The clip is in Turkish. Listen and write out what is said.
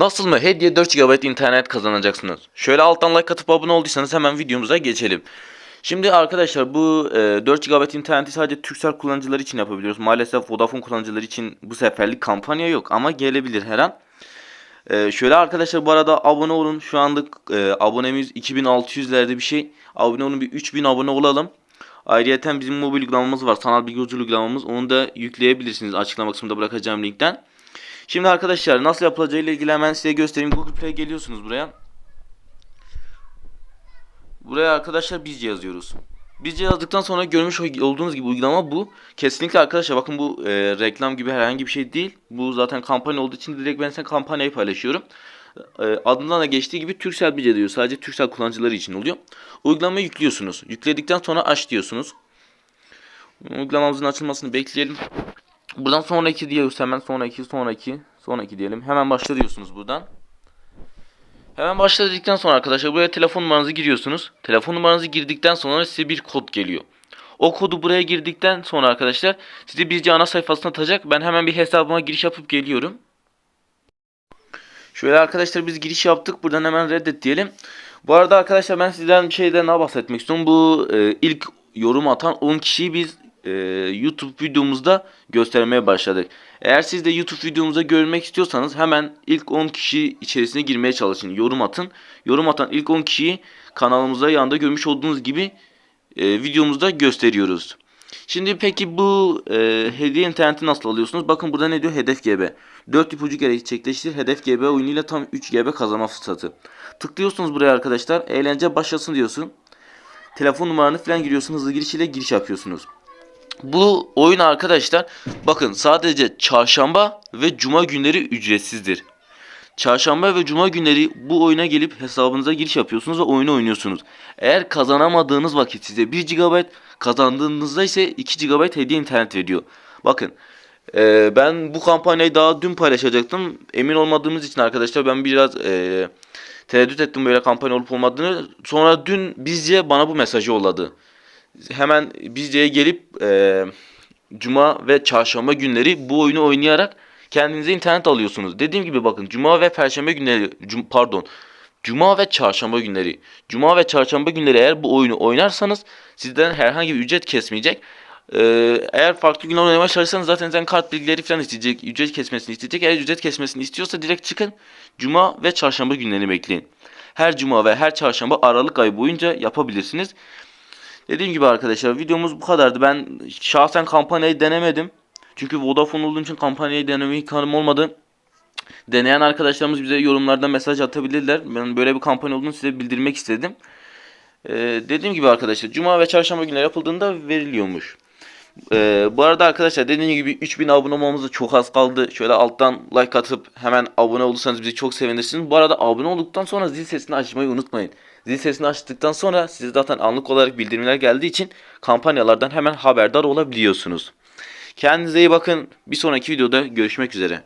Nasıl mı? Hediye 4 GB internet kazanacaksınız. Şöyle alttan like atıp abone olduysanız hemen videomuza geçelim. Şimdi arkadaşlar bu e, 4 GB interneti sadece Turkcell kullanıcıları için yapabiliyoruz. Maalesef Vodafone kullanıcıları için bu seferlik kampanya yok ama gelebilir her an. E, şöyle arkadaşlar bu arada abone olun. Şu anlık e, abonemiz 2600'lerde bir şey. Abone olun bir 3000 abone olalım. Ayrıca bizim mobil uygulamamız var. Sanal bilgi uygulamamız. Onu da yükleyebilirsiniz. Açıklama kısmında bırakacağım linkten. Şimdi arkadaşlar nasıl yapılacağı ile ilgili hemen size göstereyim. Google Play geliyorsunuz buraya. Buraya arkadaşlar bizce yazıyoruz. Bizce yazdıktan sonra görmüş olduğunuz gibi uygulama bu. Kesinlikle arkadaşlar bakın bu e, reklam gibi herhangi bir şey değil. Bu zaten kampanya olduğu için direkt ben size kampanyayı paylaşıyorum. E, adından da geçtiği gibi Turkcell Bizce diyor. Sadece Turkcell kullanıcıları için oluyor. Uygulamayı yüklüyorsunuz. Yükledikten sonra aç diyorsunuz. Uygulamamızın açılmasını bekleyelim. Buradan sonraki diyoruz hemen sonraki sonraki sonraki diyelim. Hemen başla diyorsunuz buradan. Hemen başla sonra arkadaşlar buraya telefon numaranızı giriyorsunuz. Telefon numaranızı girdikten sonra size bir kod geliyor. O kodu buraya girdikten sonra arkadaşlar sizi bizce ana sayfasına atacak. Ben hemen bir hesabıma giriş yapıp geliyorum. Şöyle arkadaşlar biz giriş yaptık. Buradan hemen reddet diyelim. Bu arada arkadaşlar ben sizden bir şeyden daha bahsetmek istiyorum. Bu e, ilk yorum atan 10 kişiyi biz e, YouTube videomuzda göstermeye başladık. Eğer siz de YouTube videomuza görmek istiyorsanız hemen ilk 10 kişi içerisine girmeye çalışın. Yorum atın. Yorum atan ilk 10 kişiyi kanalımızda yanında görmüş olduğunuz gibi e, videomuzda gösteriyoruz. Şimdi peki bu e, hediye interneti nasıl alıyorsunuz? Bakın burada ne diyor? Hedef GB. 4 ipucu gerçekleştir. Hedef GB oyunuyla tam 3 GB kazanma fırsatı. Tıklıyorsunuz buraya arkadaşlar. Eğlence başlasın diyorsun. Telefon numaranı falan giriyorsun. Hızlı giriş ile giriş yapıyorsunuz. Bu oyun arkadaşlar bakın sadece çarşamba ve cuma günleri ücretsizdir. Çarşamba ve cuma günleri bu oyuna gelip hesabınıza giriş yapıyorsunuz ve oyunu oynuyorsunuz. Eğer kazanamadığınız vakit size 1 GB kazandığınızda ise 2 GB hediye internet veriyor. Bakın e, ben bu kampanyayı daha dün paylaşacaktım. Emin olmadığımız için arkadaşlar ben biraz e, tereddüt ettim böyle kampanya olup olmadığını. Sonra dün bizce bana bu mesajı yolladı hemen bizceye gelip e, cuma ve çarşamba günleri bu oyunu oynayarak kendinize internet alıyorsunuz. Dediğim gibi bakın cuma ve perşembe günleri cum, pardon cuma ve çarşamba günleri cuma ve çarşamba günleri eğer bu oyunu oynarsanız sizden herhangi bir ücret kesmeyecek. Ee, eğer farklı günler oynamaya çalışırsanız zaten sizden kart bilgileri falan isteyecek. Ücret kesmesini isteyecek. Eğer ücret kesmesini istiyorsa direkt çıkın. Cuma ve çarşamba günlerini bekleyin. Her cuma ve her çarşamba Aralık ayı boyunca yapabilirsiniz. Dediğim gibi arkadaşlar videomuz bu kadardı. Ben şahsen kampanyayı denemedim. Çünkü Vodafone olduğum için kampanyayı deneme imkanım olmadı. Deneyen arkadaşlarımız bize yorumlarda mesaj atabilirler. Ben böyle bir kampanya olduğunu size bildirmek istedim. Ee, dediğim gibi arkadaşlar Cuma ve Çarşamba günleri yapıldığında veriliyormuş. Ee, bu arada arkadaşlar dediğim gibi 3000 abone olmamız çok az kaldı. Şöyle alttan like atıp hemen abone olursanız bizi çok sevinirsiniz. Bu arada abone olduktan sonra zil sesini açmayı unutmayın. Zil sesini açtıktan sonra size zaten anlık olarak bildirimler geldiği için kampanyalardan hemen haberdar olabiliyorsunuz. Kendinize iyi bakın. Bir sonraki videoda görüşmek üzere.